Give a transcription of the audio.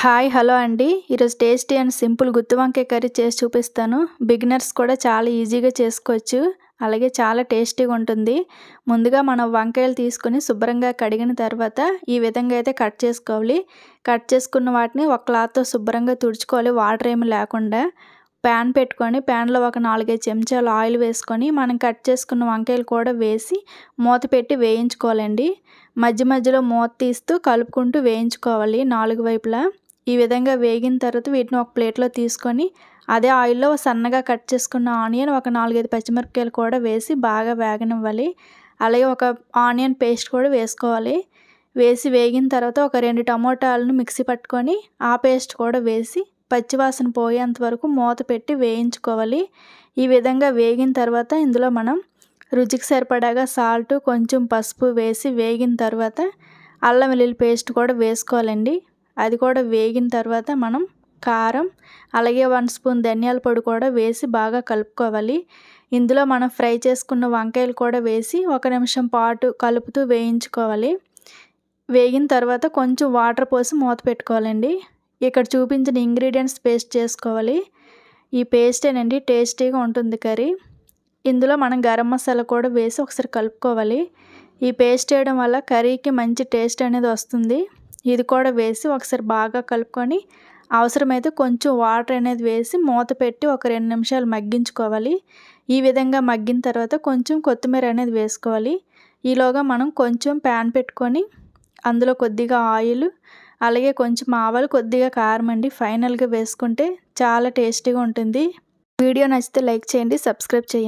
Hi hello అండి. ఈరోజు tasty and simple గుత్తి వంకాయ కర్రీ చేసి చూపిస్తాను. బిగినర్స్ కూడా చాలా ఈజీగా చేసుకోవచ్చు. అలాగే చాలా టేస్టీగా ఉంటుంది. ముందుగా మనం వంకాయలు తీసుకొని శుభ్రంగా కడిగిన తర్వాత ఈ విధంగా అయితే కట్ చేసుకోవాలి. కట్ చేసుకున్న వాటిని ఒక క్లాత్తో శుభ్రంగా తుడుచుకోవాలి. వాటర్ ఏమి లేకుండా. ప్యాన్ పెట్టుకొని ప్యాన్లో ఒక నాలుగైదు చెంచాలు ఆయిల్ వేసుకొని మనం కట్ చేసుకున్న వంకాయలు కూడా వేసి మూత పెట్టి వేయించుకోవాలండి. మధ్య మధ్యలో మూత తీస్తూ కలుపుకుంటూ వేయించుకోవాలి నాలుగు వైపులా. ఈ విధంగా వేగిన తర్వాత వీటిని ఒక ప్లేట్లో తీసుకొని అదే ఆయిల్లో సన్నగా కట్ చేసుకున్న ఆనియన్ ఒక నాలుగైదు పచ్చిమిరపకాయలు కూడా వేసి బాగా వేగనివ్వాలి. అలాగే ఒక ఆనియన్ పేస్ట్ కూడా వేసుకోవాలి. వేసి వేగిన తర్వాత ఒక రెండు టమోటాలను మిక్సీ పట్టుకొని ఆ పేస్ట్ కూడా వేసి పచ్చివాసన పోయేంత వరకు మూత పెట్టి వేయించుకోవాలి. ఈ విధంగా వేగిన తర్వాత ఇందులో మనం రుచికి సరిపడాగా సాల్ట్ కొంచెం పసుపు వేసి వేగిన తర్వాత అల్లం వెల్లుల్లి పేస్ట్ కూడా వేసుకోవాలండి. అది కూడా వేగిన తర్వాత మనం కారం అలాగే వన్ స్పూన్ ధనియాల పొడి కూడా వేసి బాగా కలుపుకోవాలి. ఇందులో మనం ఫ్రై చేసుకున్న వంకాయలు కూడా వేసి ఒక నిమిషం పాటు కలుపుతూ వేయించుకోవాలి. వేగిన తర్వాత కొంచెం వాటర్ పోసి మూత పెట్టుకోవాలండి. ఇక్కడ చూపించిన ఇంగ్రీడియంట్స్ పేస్ట్ చేసుకోవాలి. ఈ పేస్టేనండి టేస్టీగా ఉంటుంది కర్రీ. ఇందులో మనం గరం మసాలా కూడా వేసి ఒకసారి కలుపుకోవాలి. ఈ పేస్ట్ వేయడం వల్ల కర్రీకి మంచి టేస్ట్ అనేది వస్తుంది. ఇది కూడా వేసి ఒకసారి బాగా కలుపుకొని అవసరమైతే కొంచెం వాటర్ అనేది వేసి మూత పెట్టి ఒక రెండు నిమిషాలు మగ్గించుకోవాలి. ఈ విధంగా మగ్గిన తర్వాత కొంచెం కొత్తిమీర అనేది వేసుకోవాలి. ఈలోగా మనం కొంచెం ప్యాన్ పెట్టుకొని అందులో కొద్దిగా ఆయిల్ అలాగే కొంచెం ఆవాలు కొద్దిగా కారం అండి. ఫైనల్గా వేసుకుంటే చాలా టేస్టీగా ఉంటుంది. వీడియో నచ్చితే లైక్ చేయండి సబ్స్క్రైబ్ చేయండి.